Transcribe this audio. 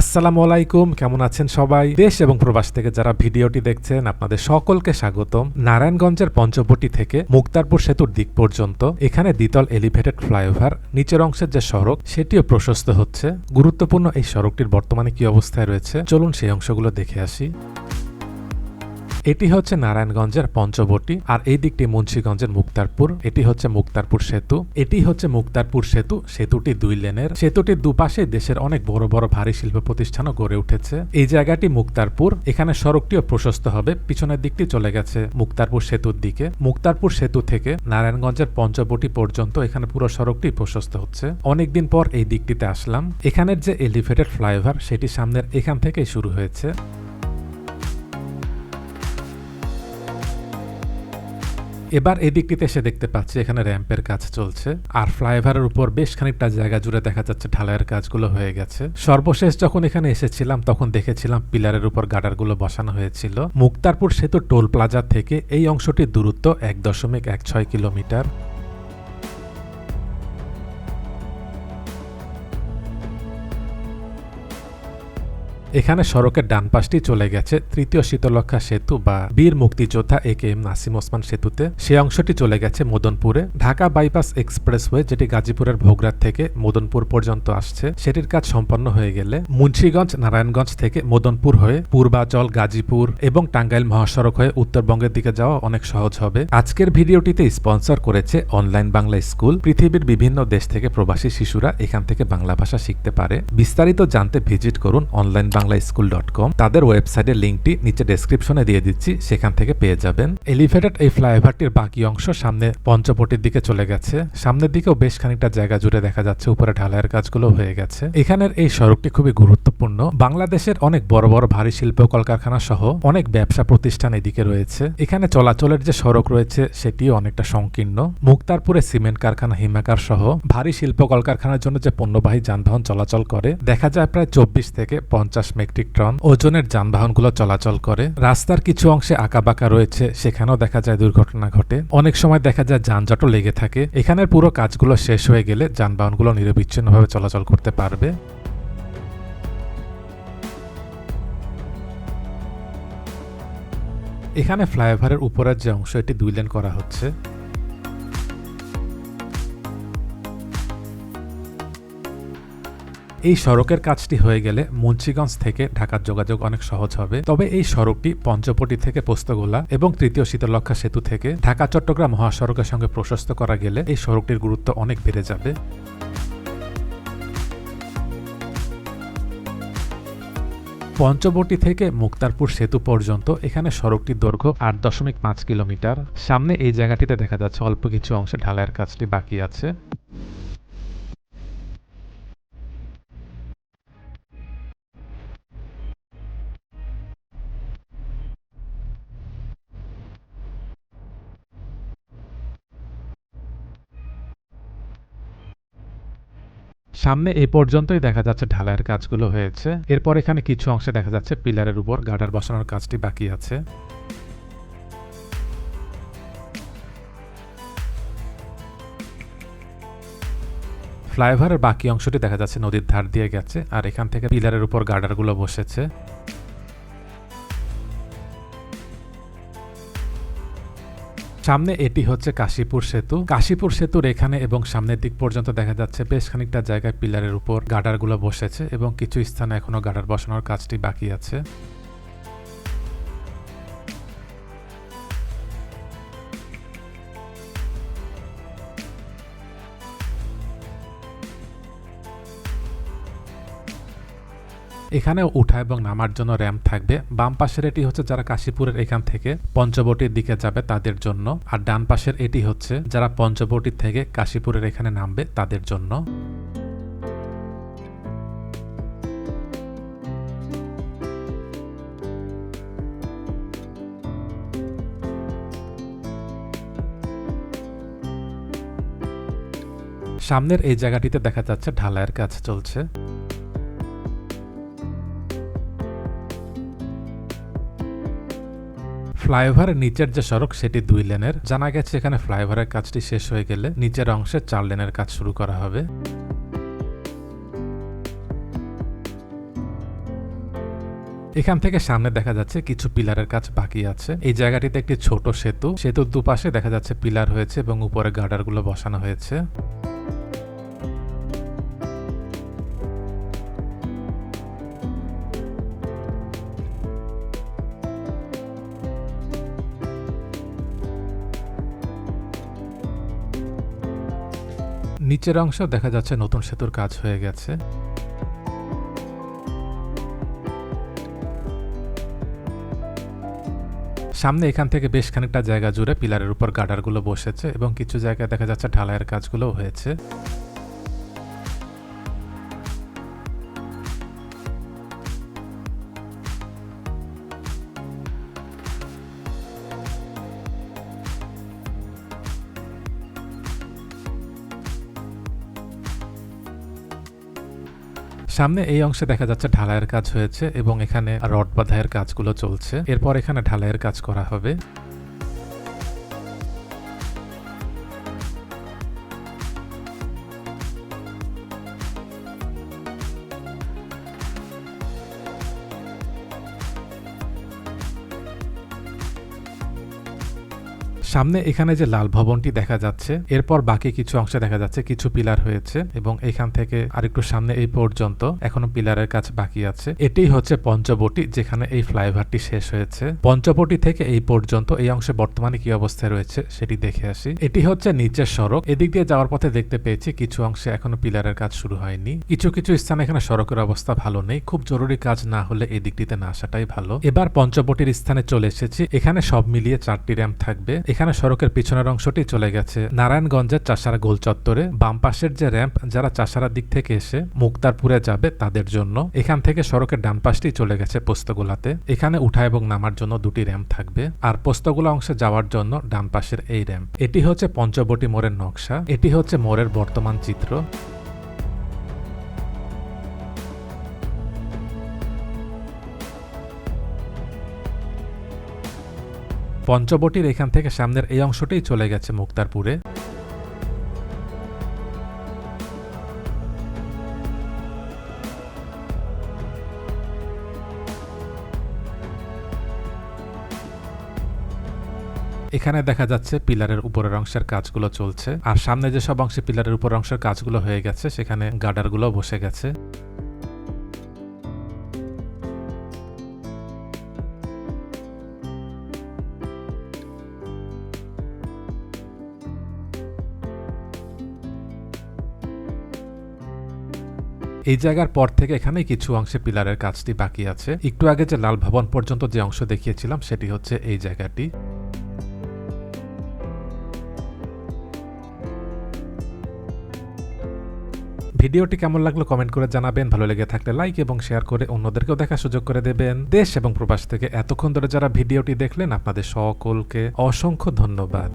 আসসালামু আলাইকুম, কেমন আছেন সবাই? দেশ এবং প্রবাস থেকে যারা ভিডিওটি দেখছেন, আপনাদের সকলকে স্বাগতম। নারায়ণগঞ্জের পঞ্চবটি থেকে মুক্তারপুর সেতুর দিক পর্যন্ত, এখানে দ্বিতল এলিভেটেড ফ্লাইওভার নিচের অংশের যে সড়ক, সেটিও প্রশস্ত হচ্ছে। গুরুত্বপূর্ণ এই সড়কটির বর্তমানে কি অবস্থায় রয়েছে, চলুন সেই অংশগুলো দেখে আসি। এটি হচ্ছে নারায়ণগঞ্জের পঞ্চবটি আর এই দিকটি মুন্সীগঞ্জের মুক্তারপুর। এটি হচ্ছে মুক্তারপুর সেতু। এটি হচ্ছে মুক্তারপুর সেতু। সেতুটি দুই লেনের। সেতুটির দুপাশে দেশের অনেক বড় বড় ভারী শিল্প প্রতিষ্ঠানও গড়ে উঠেছে। এই জায়গাটি মুক্তারপুর। এখানে সড়কটিও প্রশস্ত হবে। পিছনের দিকটি চলে গেছে মুক্তারপুর সেতুর দিকে। মুক্তারপুর সেতু থেকে নারায়ণগঞ্জের পঞ্চবটি পর্যন্ত এখানে পুরো সড়কটি প্রশস্ত হচ্ছে। অনেকদিন পর এই দিকটিতে আসলাম। এখানের যে এলিভেটেড ফ্লাইওভার সেটি সামনের এখান থেকেই শুরু হয়েছে। এবার এই দিকটিতে এসে দেখতে পাচ্ছি এখানে র্যাম্পের কাজ চলছে। আর ফ্লাইওভারের উপর বেশ খানিকটা জায়গা জুড়ে দেখা যাচ্ছে ঢালাইয়ের কাজগুলো হয়ে গেছে। সর্বশেষ যখন এখানে এসেছিলাম, তখন দেখেছিলাম পিলারের উপর গার্ডারগুলো বসানো হয়েছিল। মুক্তারপুর সেতু টোল প্লাজা থেকে এই অংশটির দূরত্ব এক দশমিক এক ছয় কিলোমিটার। এখানে সড়কের ডান পাশটি চলে গেছে তৃতীয় শীতলক্ষা সেতু বা বীর মুক্তিযোদ্ধা A K M Nasim Osman সেতুতে। সে অংশটি চলে গেছে মদনপুরে। ঢাকা বাইপাস এক্সপ্রেসওয়ে, যেটি গাজীপুরের ভোগরাত থেকে মদনপুর পর্যন্ত আসছে, সেটির কাজ সম্পন্ন হয়ে গেলে মুন্সীগঞ্জ, নারায়ণগঞ্জ থেকে মদনপুর হয়ে পূর্বাচল, গাজীপুর এবং টাঙ্গাইল মহাসড়ক হয়ে উত্তরবঙ্গের দিকে যাওয়া অনেক সহজ হবে। আজকের ভিডিওটিতে স্পন্সর করেছে অনলাইন বাংলা স্কুল। পৃথিবীর বিভিন্ন দেশ থেকে প্রবাসী শিশুরা এখান থেকে বাংলা ভাষা শিখতে পারে। বিস্তারিত জানতে ভিজিট করুন online Bangla school dot com তাদের ওয়েবসাইটের লিঙ্কটি নিচে ডেসক্রিপশনে দিয়ে দিচ্ছি, সেখান থেকে পেয়ে যাবেন। এলিভেটেড এই ফ্লাইওভারটির বাকি অংশ সামনে পঞ্চপটির দিকে চলে গেছে। সামনের দিকেও বেশ খানিকটা জায়গা জুড়ে দেখা যাচ্ছে, উপরে ঢালাইয়ের কাজগুলো হয়ে গেছে। এখানের এই সড়কটি খুবই গুরুত্বপূর্ণ। বাংলাদেশের অনেক বড় বড় ভারী শিল্প কলকারখানা সহ অনেক ব্যবসা প্রতিষ্ঠান এদিকে রয়েছে। এখানে চলাচলের যে সড়ক রয়েছে, সেটিও অনেকটা সংকীর্ণ। মুক্তারপুরে সিমেন্ট কারখানা, হিমাকার সহ ভারী শিল্প কলকারখানার জন্য যে পণ্যবাহী যানবাহন চলাচল করে, দেখা যায় প্রায় চব্বিশ থেকে পঞ্চাশ মেট্রিক টন ওজনের যানবাহনগুলো চলাচল করে। রাস্তার কিছু অংশে আঁকাবাঁকা রয়েছে, সেখানেও দেখা যায় দুর্ঘটনা ঘটে। অনেক সময় দেখা যায় যানজটও লেগে থাকে। এখানের পুরো কাজগুলো শেষ হয়ে গেলে যানবাহনগুলো নিরবিচ্ছিন্নভাবে চলাচল করতে পারবে। এখানে ফ্লাইওভারের উপরের যে অংশ, এটি দুই লেন করা হচ্ছে। এই সড়কের কাজটি হয়ে গেলে মুন্সীগঞ্জ থেকে ঢাকার যোগাযোগ অনেক সহজ হবে। তবে এই সড়কটি পঞ্চপটি থেকে পোস্তগোলা এবং তৃতীয় শীতলক্ষা সেতু থেকে ঢাকা, চট্টগ্রাম মহাসড়কের সঙ্গে প্রশস্ত করা গেলে এই সড়কটির গুরুত্ব অনেক বেড়ে যাবে। পঞ্চবটি থেকে মুক্তারপুর সেতু পর্যন্ত এখানে সড়কটির দৈর্ঘ্য আট দশমিক পাঁচ কিলোমিটার। সামনে এই জায়গাটিতে দেখা যাচ্ছে অল্প কিছু অংশে ঢালাইয়ের কাজটি বাকি আছে। সামনে এ পর্যন্তই দেখা যাচ্ছে ঢালাইয়ের কাজগুলো হয়েছে। এরপর এখানে কিছু অংশে দেখা যাচ্ছে পিলারের উপর গার্ডার বসানোর কাজটি বাকি আছে। ফ্লাইওভারের বাকি অংশটি দেখা যাচ্ছে নদীর ধার দিয়ে গেছে, আর এখান থেকে পিলারের উপর গার্ডারগুলো বসেছে। সামনে এটি হচ্ছে কাশীপুর সেতু। কাশীপুর সেতুর এখানে এবং সামনের দিক পর্যন্ত দেখা যাচ্ছে বেশ খানিকটা জায়গায় পিলারের উপর গার্ডারগুলো বসেছে এবং কিছু স্থানে এখনও গাডার বসানোর কাজটি বাকি আছে। এখানে উঠা এবং নামার জন্য র্যাম্প থাকবে। বাম পাশের এটি হচ্ছে যারা কাশীপুরের এখান থেকে পঞ্চবটির দিকে যাবে তাদের জন্য। আর ডান পাশের এটি হচ্ছে যারা পঞ্চবটির থেকে কাশীপুরের এখানে নামবে তাদের জন্য। সামনের এই জায়গাটিতে দেখা যাচ্ছে ঢালাইয়ের কাজ চলছে। ফ্লাইওভারের নিচের যে সড়ক, সেটি দুই লেনের। জানা গেছে এখানে ফ্লাইওভারের কাজটি শেষ হয়ে গেলে নিচের অংশে চার লেনের কাজ শুরু করা হবে। এখান থেকে সামনে দেখা যাচ্ছে কিছু পিলারের কাজ বাকি আছে। এই জায়গাটিতে একটি ছোট সেতু। সেতুর দুপাশে দেখা যাচ্ছে পিলার হয়েছে এবং উপরে গার্ডারগুলো বসানো হয়েছে। নিচের অংশ দেখা যাচ্ছে নতুন সেতুর কাজ হয়ে গেছে। সামনে এখান থেকে বেশ খানিকটা জায়গা জুড়ে পিলারের উপর গার্ডারগুলো বসেছে এবং কিছু জায়গায় দেখা যাচ্ছে ঢালাইয়ের কাজগুলোও হয়েছে। সামনে এই অংশে দেখা যাচ্ছে ঢালাইয়ের কাজ হয়েছে এবং এখানে রড বাঁধাইয়ের কাজগুলো চলছে। এরপর এখানে ঢালাইয়ের কাজ করা হবে। সামনে এখানে যে লাল ভবনটি দেখা যাচ্ছে, এরপর বাকি কিছু অংশে দেখা যাচ্ছে কিছু পিলার হয়েছে এবং এখান থেকে আরেকটু সামনে এই পর্যন্ত এখনও পিলারের কাজ বাকি আছে। এটি হচ্ছে পঞ্চবটি, যেখানে এই ফ্লাইওভারটি শেষ হয়েছে। পঞ্চবটি থেকে এই পর্যন্ত এই অংশে বর্তমানে কি অবস্থায় রয়েছে সেটি দেখে আসি। এটি হচ্ছে নিচের সড়ক। এদিক দিয়ে যাওয়ার পথে দেখতে পেয়েছি কিছু অংশে এখনও পিলারের কাজ শুরু হয়নি। কিছু কিছু স্থানে এখানে সড়কের অবস্থা ভালো নেই। খুব জরুরি কাজ না হলে এই দিকটিতে না আসাটাই ভালো। এবার পঞ্চবটির স্থানে চলে এসেছি। এখানে সব মিলিয়ে চারটি র্যাম্প থাকবে। এখানে সড়কের পিছনের অংশটি চলে গেছে। নারায়ণগঞ্জের চাষারা গোল চত্বরে, বাম পাশের যে র্যাম্প, যারা চাষারা দিক থেকে এসে মুক্তারপুরে যাবে তাদের জন্য, এখান থেকে সড়কের ডান পাশটি চলে গেছে পোস্তগোলাতে। এখানে উঠা এবং নামার জন্য দুটি র্যাম্প থাকবে, আর পোস্তগোলা অংশে যাওয়ার জন্য ডান পাশের এই র্যাম্প। এটি হচ্ছে পঞ্চবটি মোড়ের নকশা, এটি হচ্ছে মোড়ের বর্তমান চিত্র। পঞ্চবটির এখান থেকে সামনের এই অংশটাই চলে গেছে মুক্তারপুরে। এখানে দেখা যাচ্ছে পিলারের উপরের অংশের কাজগুলো চলছে। আর সামনে যেসব অংশে পিলারের উপরের অংশের কাজগুলো হয়ে গেছে, সেখানে গার্ডারগুলো বসে গেছে। এই জায়গার পর থেকে এখানে কিছু অংশে পিলারের কাজটি বাকি আছে। একটু আগে যে লাল ভবন পর্যন্ত যে অংশ দেখিয়েছিলাম, সেটি হচ্ছে এই জায়গাটি। ভিডিওটি কেমন লাগল কমেন্ট করে জানাবেন। ভালো লেগে থাকলে লাইক এবং শেয়ার করে অন্যদেরকেও দেখার সুযোগ করে দেবেন। দেশ এবং প্রবাস থেকে এতক্ষণ ধরে যারা ভিডিওটি দেখলেন, আপনাদের সকলকে অসংখ্য ধন্যবাদ।